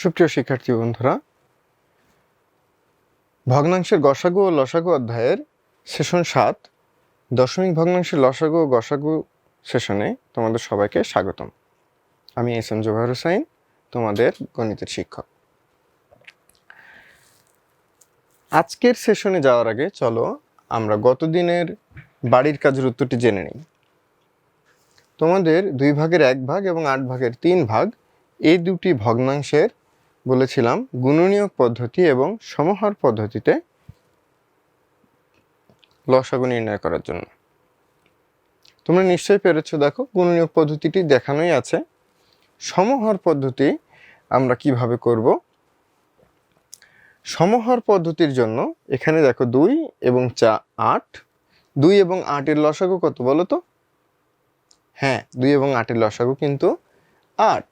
সুপ্রিয় শিক্ষার্থী বন্ধুরা, ভগ্নাংশের গসাগু ও লসাগু অধ্যায়ের সেশন সাত, দশমিক ভগ্নাংশের লসাগু ও গসাগু সেশনে তোমাদের সবাইকে স্বাগতম। আমি এস এম জোবাহর হোসাইন তোমাদের গণিতের শিক্ষক। আজকের সেশনে যাওয়ার আগে চলো আমরা গতদিনের বাড়ির কাজের উত্তরটি জেনে নিই। তোমাদের দুই ভাগের এক ভাগ এবং আট ভাগের তিন ভাগ এই দুটি ভগ্নাংশের বলেছিলাম গুণনীয়ক পদ্ধতি এবং সমহার পদ্ধতিতে লসাগু নির্ণয় করার জন্য। তোমরা নিশ্চয়ই পেরেছ, দেখো গুণনীয়ক পদ্ধতিটি দেখানোই আছে। সমহার পদ্ধতি আমরা কীভাবে করব? সমহার পদ্ধতির জন্য এখানে দেখো দুই এবং চা আট। দুই এবং আটের লসাগু কত বলো তো হ্যাঁ দুই এবং আটের লসাগু কিন্তু আট।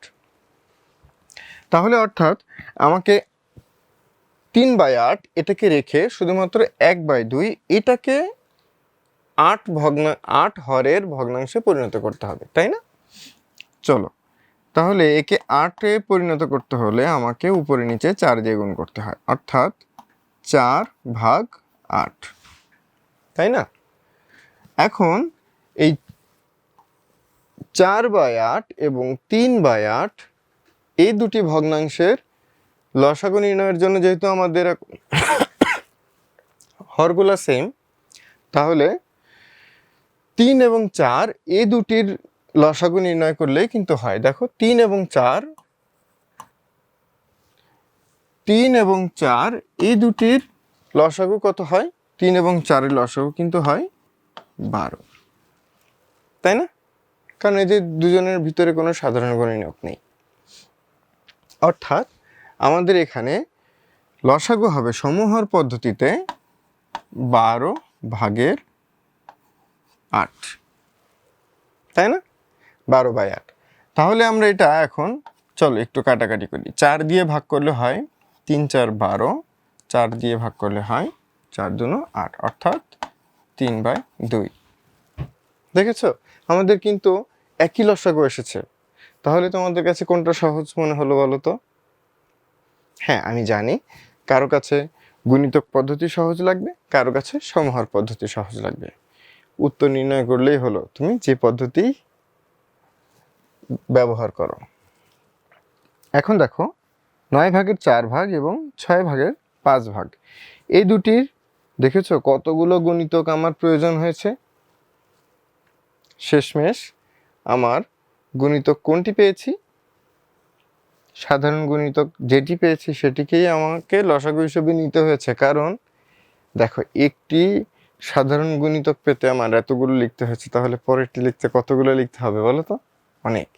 তাহলে অর্থাৎ আমাকে তিন বাই আট এটাকে রেখে শুধুমাত্র এক বাই দুই এটাকে আট ভগ্না, আট হরের ভগ্নাংশে পরিণত করতে হবে, তাই না? চলো, তাহলে একে আটে পরিণত করতে হলে আমাকে উপরে নিচে চার দিয়ে গুণ করতে হয়, অর্থাৎ চার ভাগ আট, তাই না? এখন এই চার বাই আট এবং তিন বাই আট এই দুটি ভগ্নাংশের লসাগু নির্ণয়ের জন্য যেহেতু আমাদের হরগুলা সেম তাহলে তিন এবং চার এই দুটির লসাগু নির্ণয় করলেই কিন্তু হয়। দেখো, তিন এবং চার, তিন এবং চার, এই দুটির লসাগু কত হয়? তিন এবং চারের লসাগু কিন্তু হয় বারো। তাই না? কারণ এদের দুজনের ভিতরে কোনো সাধারণ গুণনীয়ক নেই। অর্থাৎ আমাদের এখানে লসাগু হবে সমূহর পদ্ধতিতে বারো ভাগের আট। তাই না? বারো বাই আট। তাহলে আমরা এটা এখন, চলো একটু কাটাকাটি করি। চার দিয়ে ভাগ করলে হয় তিন চার বারো, চার দিয়ে ভাগ করলে হয় চার দুনো আট, অর্থাৎ তিন বাই দুই। দেখেছ? আমাদের কিন্তু একই লসাগু এসেছে। তাহলে তোমাদের কাছে কোনটা সহজ মনে হলো বলো তো? হ্যাঁ আমি জানি। কারও কাছে গুণিতক পদ্ধতি সহজ লাগবে, কারও কাছে সমহার পদ্ধতি সহজ লাগবে। উত্তর নির্ণয় করলেই হলো, তুমি যে পদ্ধতি ব্যবহার করো। এখন দেখো, নয় ভাগের চার ভাগ এবং ছয় ভাগের পাঁচ ভাগ। এই দুটির, দেখেছ কতগুলো গুণিতক আমার প্রয়োজন হয়েছে? শেষমেশ, আমার গুণিতক কোনটি পেয়েছি? সাধারণ গুণিতক যেটি পেয়েছি সেটিকেই আমাকে লসাগু হিসেবে নিতে হয়েছে। কারণ দেখো, একটি সাধারণ গুণিতক পেতে আমার এতগুলো লিখতে হয়েছে, তাহলে পরেরটি লিখতে কতগুলো লিখতে হবে বলো তো? অনেক,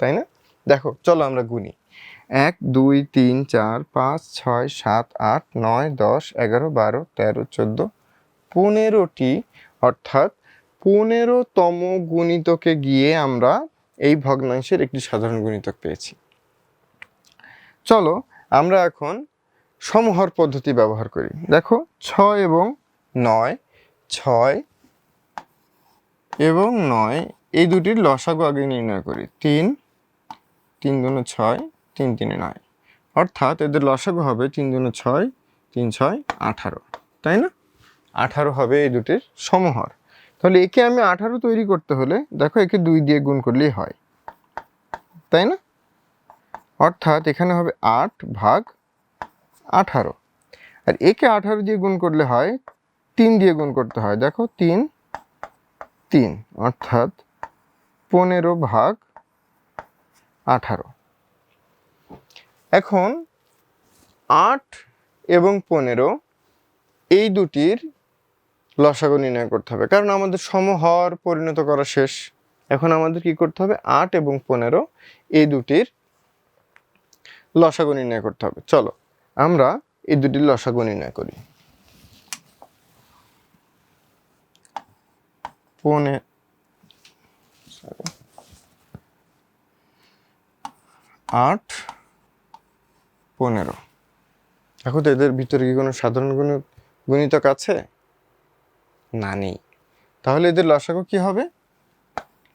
তাই না? দেখো, চলো আমরা গুনি। এক, দুই, তিন, চার, পাঁচ, ছয়, সাত, আট, নয়, দশ, এগারো, বারো, তেরো, চোদ্দ, পনেরোটি, অর্থাৎ পনেরোতম গুণিতকে গিয়ে আমরা এই ভগ্নাংশের একটি সাধারণ গুণিতক পেয়েছি। চলো আমরা এখন সমহর পদ্ধতি ব্যবহার করি। দেখো, ছয় এবং নয়, ছয় এবং নয়, এই দুটির লসাগু আগে নির্ণয় করি। তিন তিন দুনো ছয়, তিন তিনে নয়। অর্থাৎ এদের লসাগু হবে তিন দুনো ছয়, তিন ছয়, আঠারো। তাই না? আঠারো হবে এই দুটির সমহর। তাহলে একে আমি আঠারো তৈরি করতে হলে দেখো একে দুই দিয়ে গুণ করলেই হয়। তাই না? অর্থাৎ এখানে হবে আট ভাগ আঠারো। আর একে আঠারো দিয়ে গুণ করলে হয়, তিন দিয়ে গুণ করতে হয়। দেখো, তিন তিন, অর্থাৎ পনেরো ভাগ আঠারো। এখন আট এবং পনেরো এই দুটির লসাগু নির্ণয় করতে হবে। কারণ আমাদের সমহর পরিণত করা শেষ। এখন আমাদের কি করতে হবে? আট এবং পনেরো, এই দুটির লসাগু নির্ণয় করতে হবে। চলো, আমরা এই দুটির লসাগু নির্ণয় করি। আট, পনেরো। এখন তো এদের ভিতরে কি কোনো সাধারণ গুণ গুণিতক আছে? না, নেই। তাহলে এদের লসাগু কি হবে?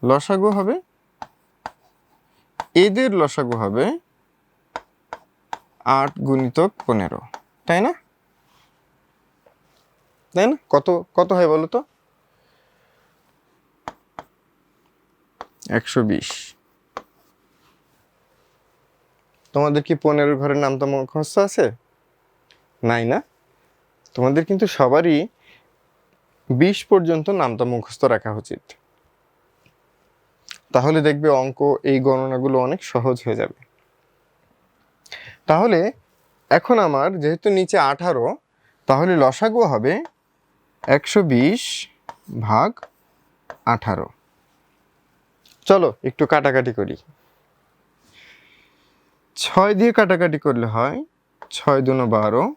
লসাগু হবে? এদের লসাগু হবে আট গুণিতক পনেরো, তাই না? তাই না? কত কত হয় বলো তো? একশো বিশ। তোমাদের কি পনেরো ঘরের নামটা মুখস্থ আছে? নাই না? তোমাদের কিন্তু সবারই বিশ পর্যন্ত নামটা মুখস্থ রাখা উচিত। তাহলে দেখবে অঙ্ক, এই গণনাগুলো অনেক সহজ হয়ে যাবে। তাহলে এখন আমার যেহেতু নিচে আঠারো, তাহলে লসাগু হবে একশো বিশ ভাগ আঠারো। চলো একটু কাটাকাটি করি। ছয় দিয়ে কাটাকাটি করলে হয় ছয় দুনো বারো,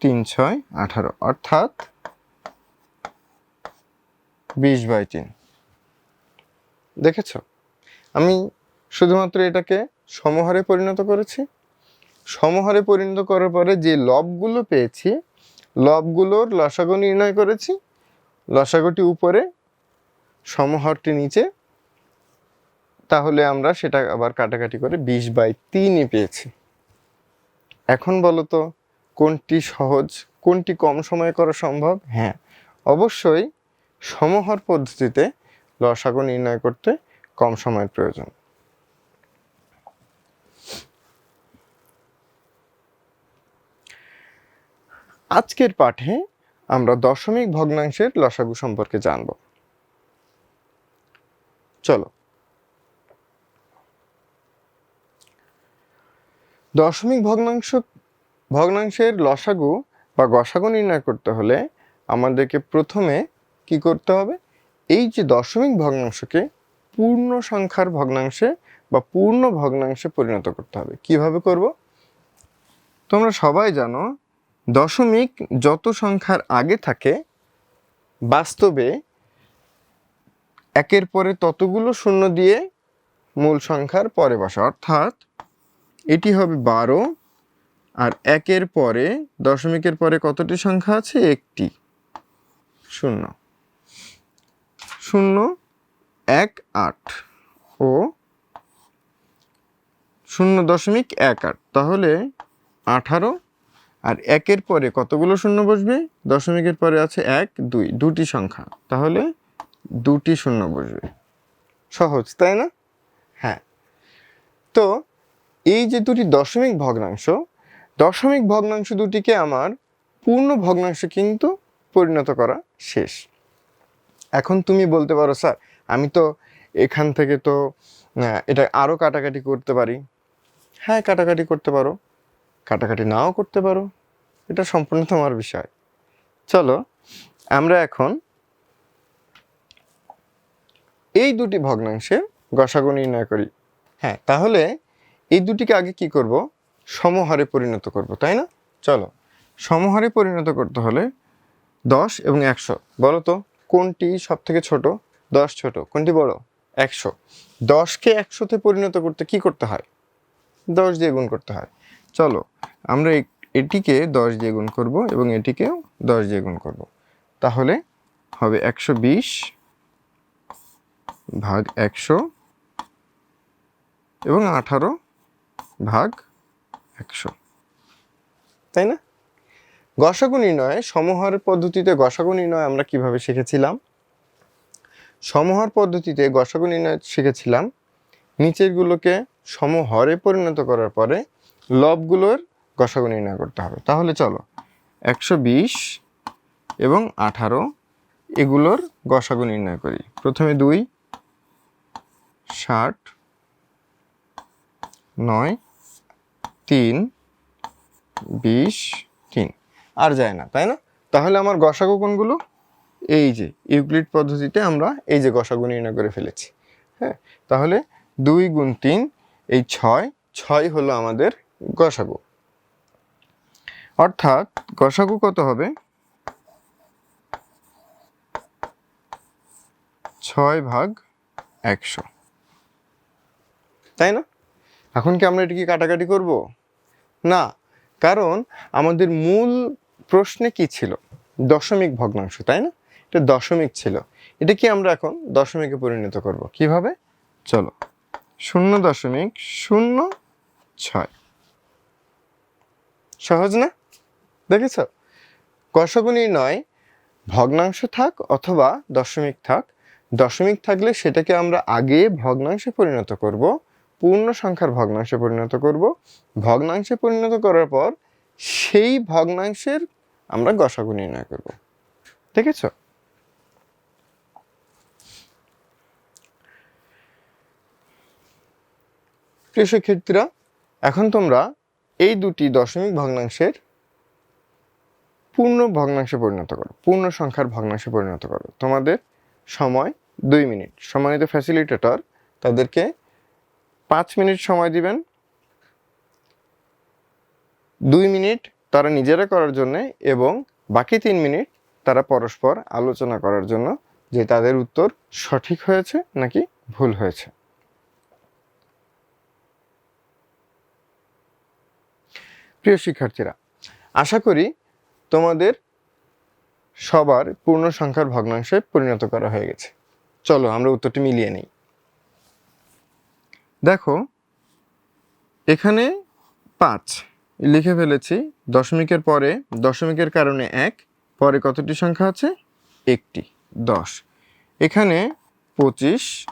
তিন ছয় আঠারো। অর্থাৎ বিশ বাই তিন। দেখেছ? আমি শুধুমাত্র এটাকে সমহারে পরিণত করেছি। সমহারে পরিণত করার পরে যে লবগুলো পেয়েছি, লবগুলোর লসাগু নির্ণয় করেছি। লসাগুটি উপরে, সমহরটি নিচে। তাহলে আমরা সেটা আবার কাটাকাটি করে বিশ বাই তিনই পেয়েছি। এখন বলো তো, কোনটি সহজ, কোনটি কম সময়ে করা সম্ভব? হ্যাঁ অবশ্যই সমহর পদ্ধতিতে লসাগু নির্ণয় করতে কম সময়ের প্রয়োজন। আজকের পাঠে আমরা দশমিক ভগ্নাংশের লসাগু সম্পর্কে জানব। চলো। দশমিক ভগ্নাংশ, ভগ্নাংশের লসাগু বা গসাগু নির্ণয় করতে হলে আমাদেরকে প্রথমে কি করতে হবে? এই যে দশমিক ভগ্নাংশকে পূর্ণ সংখ্যার ভগ্নাংশে বা পূর্ণ ভগ্নাংশে পরিণত করতে হবে। কীভাবে করব? তোমরা সবাই জানো, দশমিক যত সংখ্যার আগে থাকে, বাস্তবে একের পরে ততগুলো শূন্য দিয়ে মূল সংখ্যার পরে বসা। অর্থাৎ এটি হবে বারো, আর একের পরে, দশমিকের পরে কতটি সংখ্যা আছে? একটি শূন্য। শূন্য, এক আট। ও, শূন্য দশমিক এক আট। তাহলে আঠারো। আর একের পরে কতগুলো শূন্য বসবে? দশমিকের পরে আছে এক, দুই, দুটি সংখ্যা। তাহলে দুটি শূন্য বসবে। সহজ, তাই না? হ্যাঁ। তো এই যে দুটি দশমিক ভগ্নাংশ দশমিক ভগ্নাংশ দুটিকে আমার পূর্ণ ভগ্নাংশে কিন্তু পরিণত করা শেষ। এখন তুমি বলতে পারো, স্যার, আমি তো এখান থেকে তো এটা আরও কাটাকাটি করতে পারি। হ্যাঁ কাটাকাটি করতে পারো। কাটাকাটি নাও করতে পারো। এটা সম্পূর্ণ তোমার বিষয়। চলো, আমরা এখন এই দুটি ভগ্নাংশে গসাগু নির্ণয় করি। হ্যাঁ তাহলে এই দুটিকে আগে কি করব? সমহারে পরিণত করব, তাই না? চলো, সমহারে পরিণত করতে হলে দশ এবং একশো, বলো তো। কোনটি সব থেকে ছোট? দশ ছোট। কোনটি বড়? একশো। দশকে একশোতে পরিণত করতে কি করতে হয়? দশ দিয়ে গুণ করতে হয়। চলো, আমরা এটিকে দশ দিয়ে গুণ করব এবং এটিকেও দশ দিয়ে গুণ করব। তাহলে হবে একশো বিশ ভাগ একশো এবং আঠারো ভাগ একশো। তাই না? গসাগু নির্ণয়, সমহার পদ্ধতিতে গসাগু নির্ণয় আমরা কীভাবে শিখেছিলাম? সমহার পদ্ধতিতে গসাগু নির্ণয় শিখেছিলাম। নিচেরগুলোকে সমহরে পরিণত করার পরে লবগুলোর গসাগু নির্ণয় করতে হবে। তাহলে চলো, একশো বিশ এবং আঠারো এগুলোর গসাগু নির্ণয় করি। প্রথমে দুই, ষাট, নয়, তিন, বিশ আর যায় না, তাই না? তাহলে আমার গসাগু কোনগুলো এই যে ইউক্লিড পদ্ধতিতে আমরা এই যে গসাগু নির্ণয় করে ফেলেছি হ্যাঁ? তাহলে দুই গুণ তিন, এই ছয় ছয় হলো আমাদের গসাগু। অর্থাৎ গসাগু কত হবে? ছয় ভাগ একশো। তাই না? এখন কি আমরা এটা কি কাটাকাটি করব? না, কারণ আমাদের মূল প্রশ্নে কি ছিল? দশমিক ভগ্নাংশ, তাই না? এটা দশমিক ছিল। এটা কি আমরা এখন দশমিকে পরিণত করব? কীভাবে? চলো। শূন্য দশমিক, শূন্য ছয়। সহজ না? দেখেছ? গসাগু নয়, ভগ্নাংশ থাক অথবা দশমিক থাক। দশমিক থাকলে সেটাকে আমরা আগে ভগ্নাংশে পরিণত করব, পূর্ণ সংখ্যার ভগ্নাংশে পরিণত করব। ভগ্নাংশে পরিণত করার পর সেই ভগ্নাংশের আমরা গসাগু নির্ণয় করব। দেখেছ? প্রিয় শিক্ষার্থীরা এখন তোমরা এই দুটি দশমিক ভগ্নাংশের পূর্ণ ভগ্নাংশে পরিণত করো পূর্ণ সংখ্যার ভগ্নাংশে পরিণত করো। তোমাদের সময় দুই মিনিট। সম্মানিত ফ্যাসিলিটেটর তাদেরকে পাঁচ মিনিট সময় দিবেন। দুই মিনিট তারা নিজেরা করার জন্য এবং বাকি তিন মিনিট তারা পরস্পর আলোচনা করার জন্য যে তাদের উত্তর সঠিক হয়েছে নাকি ভুল হয়েছে। প্রিয় শিক্ষার্থীরা, আশা করি তোমাদের সবার পূর্ণ সংখ্যার ভগ্নাংশে পরিণত করা হয়ে গেছে। চলো আমরা উত্তরটি মিলিয়ে নিই। দেখো, এখানে পাঁচ। লিখে ফেলেছি, দশমিকের পরে, দশমিকের কারণে এক, পরে কতটি সংখ্যা আছে? একটি, দশ। এখানে পঁচিশ,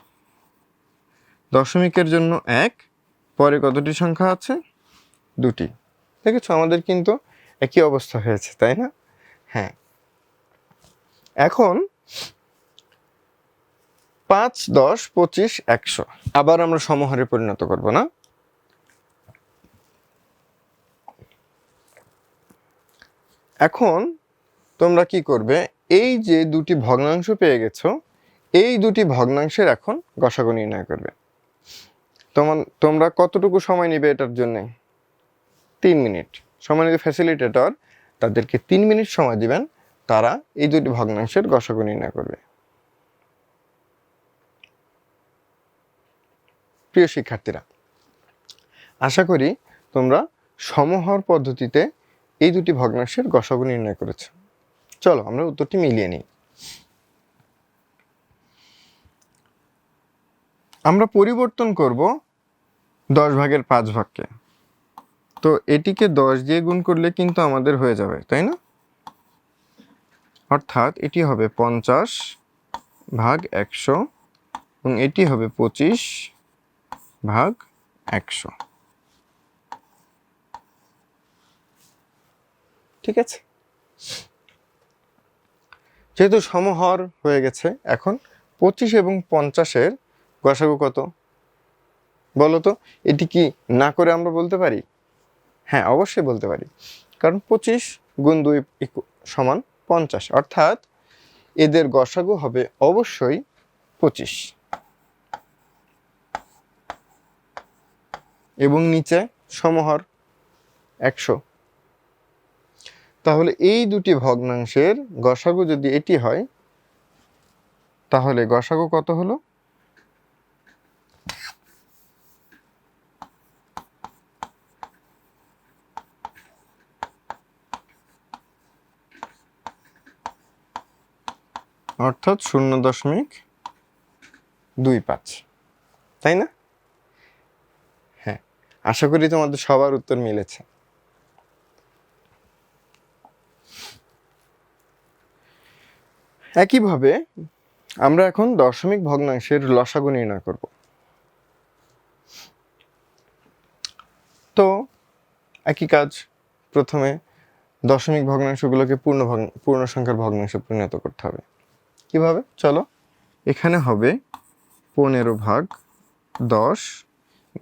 দশমিকের জন্য এক, পরে কতটি সংখ্যা আছে? দুটি। দেখেছ, আমাদের কিন্তু একই অবস্থা হয়েছে, তাই না? হ্যাঁ। এখন পাঁচ, দশ, পঁচিশ, একশো। আবার আমরা সমহারে পরিণত করব, না? এখন তোমরা কি করবে? এই যে দুটি ভগ্নাংশ পেয়ে গেছো, এই দুটি ভগ্নাংশের এখন গসাগু নির্ণয় করবে। তোমার, তোমরা কতটুকু সময় নেবে এটার জন্য? তিন মিনিট। সময় সম্মানিত ফ্যাসিলিটেটর তাদেরকে তিন মিনিট সময় দিবেন, তারা এই দুটি ভগ্নাংশের গসাগু নির্ণয় করবে। প্রিয় শিক্ষার্থীরা, আশা করি তোমরা সমহর পদ্ধতিতে এই দুটি ভগ্নাংশের গসাগু নির্ণয় করেছ। চলো, আমরা উত্তরটি মিলিয়ে নিই। আমরা পরিবর্তন করব দশ ভাগের পাঁচ ভাগকে। তো এটিকে দশ দিয়ে গুণ করলে কিন্তু আমাদের হয়ে যাবে, তাই না? অর্থাৎ এটি হবে পঞ্চাশ ভাগ একশো এবং এটি হবে পঁচিশ ভাগ একশো। ঠিক আছে? যেহেতু সমহর হয়ে গেছে, এখন পঁচিশ এবং পঞ্চাশের গসাগু কত? বলো তো, এটি কি না করে আমরা বলতে পারি? হ্যাঁ অবশ্যই বলতে পারি। কারণ পঁচিশ গুণ দুই সমান পঞ্চাশ। অর্থাৎ এদের গসাগু হবে অবশ্যই পঁচিশ। এবং নিচে সমহর একশো। তাহলে এই দুটি ভগ্নাংশের গসাগু যদি এটি হয়, তাহলে গসাগু কত হলো? অর্থাৎ শূন্য দশমিক দুই পাঁচ। তাই না? হ্যাঁ আশা করি তোমাদের সবার উত্তর মিলেছে। একইভাবে আমরা এখন দশমিক ভগ্নাংশের লসাগু নির্ণয় করব। তো একই কাজ, প্রথমে দশমিক ভগ্নাংশগুলোকে পূর্ণ ভগ্ন- পূর্ণ সংখ্যার ভগ্নাংশে পরিণত করতে হবে। কীভাবে? চলো, এখানে হবে পনেরো ভাগ দশ,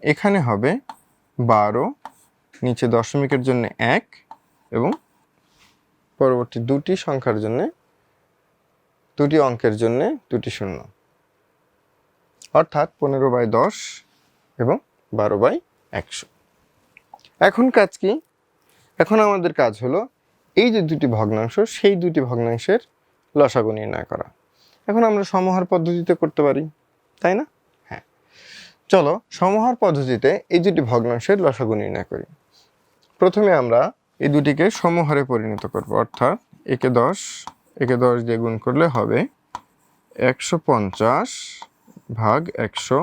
এখানে হবে বারো, নিচে দশমিকের জন্য এক এবং পরবর্তী দুটি সংখ্যার জন্য দুটি অঙ্কের জন্য দুটি শূন্য। অর্থাৎ পনেরো বাই দশ এবং বারো বাই একশো। এখন কাজ কি? এখন আমাদের কাজ হলো এই যে দুটি ভগ্নাংশ, সেই দুটি ভগ্নাংশের লসাগু নির্ণয় করা। এখন আমরা সমহার পদ্ধতিতে করতে পারি, তাই না? হ্যাঁ। চলো, সমহার পদ্ধতিতে এই দুটি ভগ্নাংশের লসাগু নির্ণয় করি। প্রথমে আমরা এই দুটিকে সমহারে পরিণত করব, অর্থাৎ একে দশ একে দশ দিয়ে গুণ করলে হবে একশো পঞ্চাশ ভাগ একশো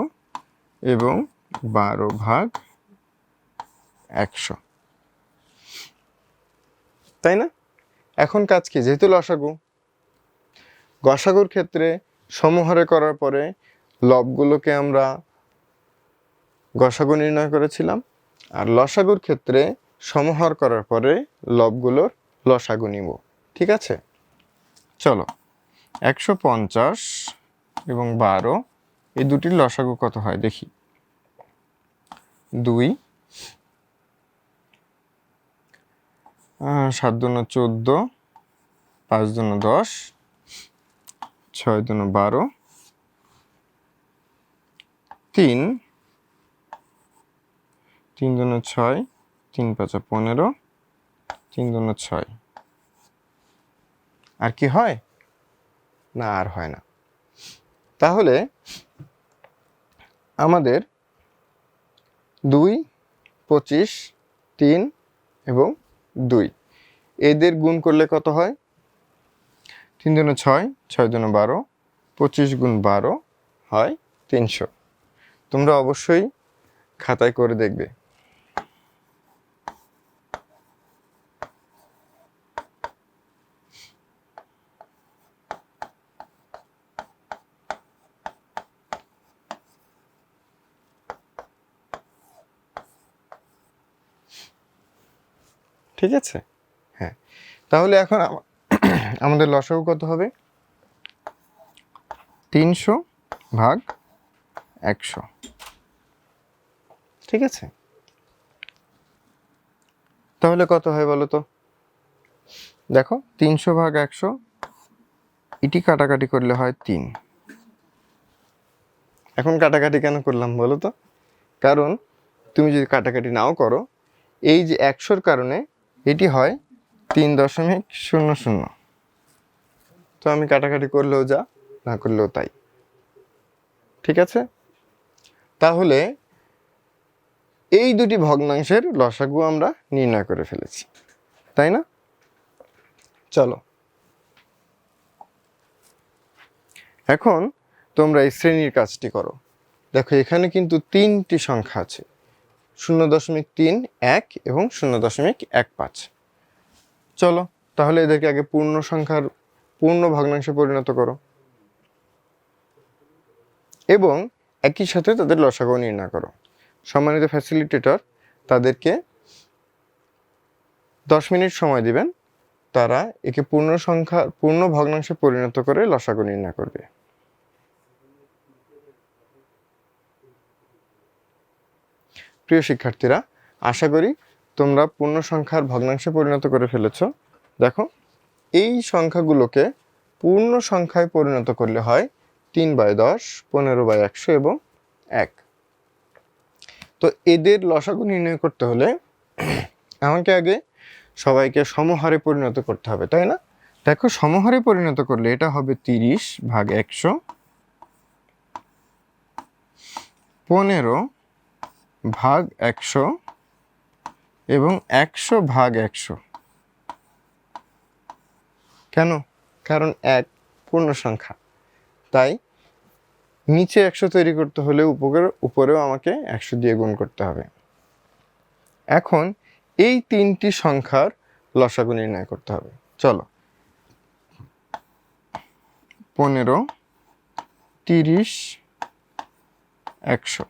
এবং বারো ভাগ একশো। তাই না? এখন কাজ কি? যেহেতু লসাগু, গসাগুর ক্ষেত্রে সমহারে করার পরে লবগুলোকে আমরা গসাগু নির্ণয় করেছিলাম, আর লসাগুর ক্ষেত্রে সমহার করার পরে লবগুলোর লসাগু নিব। ঠিক আছে? চলো। একশো পঞ্চাশ এবং বারো, এই দুটির লসাগু কত হয়? দেখি। দুই সাত দুনো চোদ্দ, পাঁচ দুনো দশ, ছয় দুনো বারো, তিন তিন দুনো ছয়, তিন পাঁচা পনেরো, তিন দুনো ছয়। আর কি হয়? না, আর হয় না। তাহলে আমাদের দুই, পঁচিশ, তিন এবং দুই। এদের গুণ করলে কত হয়? তিন দুনো ছয় ছয় দুনো বারো, পঁচিশ গুণ বারো হয় তিনশো। তোমরা অবশ্যই খাতায় করে দেখবে। ঠিক আছে? হ্যাঁ। তাহলে এখন আমাদের লসাগু কত হবে? তিনশো ভাগ একশো। ঠিক আছে? তাহলে কত হয় বলো তো? দেখো, তিনশো ভাগ একশো এটি কাটাকাটি করলে হয় তিন। এখন কাটাকাটি কেন করলাম বলো তো? কারণ তুমি যদি কাটাকাটি নাও করো, এই যে একশোর কারণে এটি হয় তিন দশমিক শূন্য শূন্য। তো আমি কাটাকাটি করলেও যা, না করলেও তাই। ঠিক আছে? তাহলে এই দুটি ভগ্নাংশের লসাগু আমরা নির্ণয় করে ফেলেছি, তাই না? চলো। এখন তোমরা এই শ্রেণির কাজটি করো। দেখো, এখানে কিন্তু তিনটি সংখ্যা আছে। শূন্য দশমিক তিন এক এবং শূন্য দশমিক এক পাঁচ। চলো, তাহলে এদেরকে আগে পূর্ণ সংখ্যার পূর্ণ ভগ্নাংশে পরিণত করো। এবং একই সাথে তাদের লসাগু নির্ণয় করো। সম্মানিত ফ্যাসিলিটেটর তাদেরকে দশ মিনিট সময় দিবেন। তারা একে পূর্ণ সংখ্যা, পূর্ণ ভগ্নাংশে পরিণত করে লসাগু নির্ণয় করবে। প্রিয় শিক্ষার্থীরা, আশা করি তোমরা পূর্ণ সংখ্যার ভগ্নাংশে পরিণত করে ফেলেছ। দেখো, এই সংখ্যাগুলোকে পূর্ণ সংখ্যায় পরিণত করলে হয় তিন বাই দশ, পনেরো বাই একশো এবং এক। তো এদের লসাগু নির্ণয় করতে হলে আমাকে আগে সবাইকে সমহারে পরিণত করতে হবে, তাই না? দেখো, সমহারে পরিণত করলে এটা হবে তিরিশ ভাগ একশো, পনেরো ভাগ একশো এবং একশো ভাগ একশো। কেন? কারণ এক পূর্ণ সংখ্যা। তাই নিচে একশো তৈরি করতে হলে উপরে উপরেও আমাকে একশো দিয়ে গুণ করতে হবে। এখন এই তিনটি সংখ্যার লসাগু নির্ণয় করতে হবে। চলো। পনেরো, তিরিশ, একশো।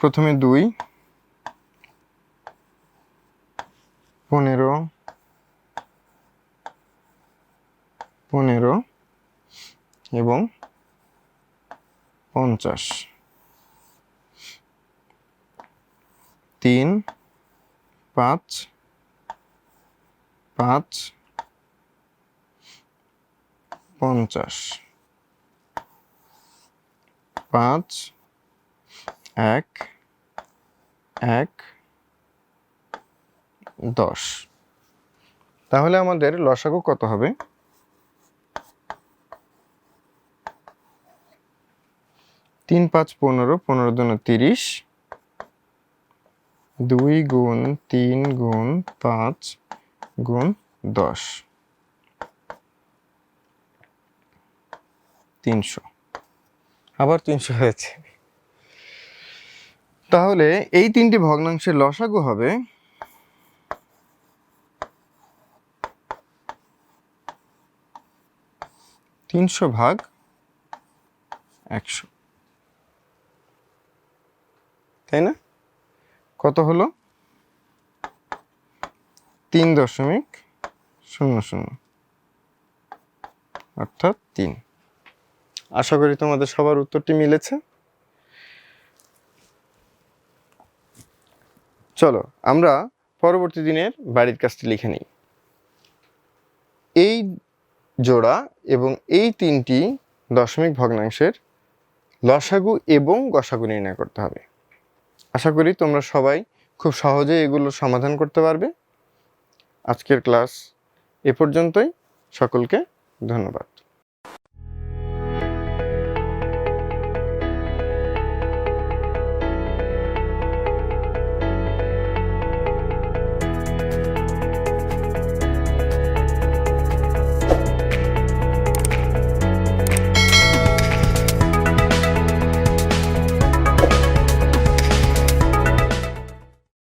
প্রথমে দুই পনেরো পনেরো এবং পঞ্চাশ। তিন পাঁচ পাঁচ পঞ্চাশ। পাঁচ এক এক, দশ। তাহলে আমাদের লসাগু কত হবে? তিন, পাঁচ, পনেরো পনেরো দুনো তিরিশ। দুই গুণ তিন গুণ পাঁচ গুণ দশ। তিনশো। আবার তিনশো হয়েছে। তাহলে এই তিনটি ভগ্নাংশের লসাগু হবে তিনশো ভাগ একশো। তাই না? কত হলো? তিন দশমিক শূন্য শূন্য। অর্থাৎ তিন। আশা করি তোমাদের সবার উত্তরটি মিলেছে। চলো, আমরা পরবর্তী দিনের বাড়ির কাজটি লিখে নিই। এই জোড়া এবং এই তিনটি দশমিক ভগ্নাংশের লসাগু এবং গসাগু নির্ণয় করতে হবে। আশা করি তোমরা সবাই খুব সহজে এগুলো সমাধান করতে পারবে। আজকের ক্লাস এ পর্যন্তই। সকলকে ধন্যবাদ।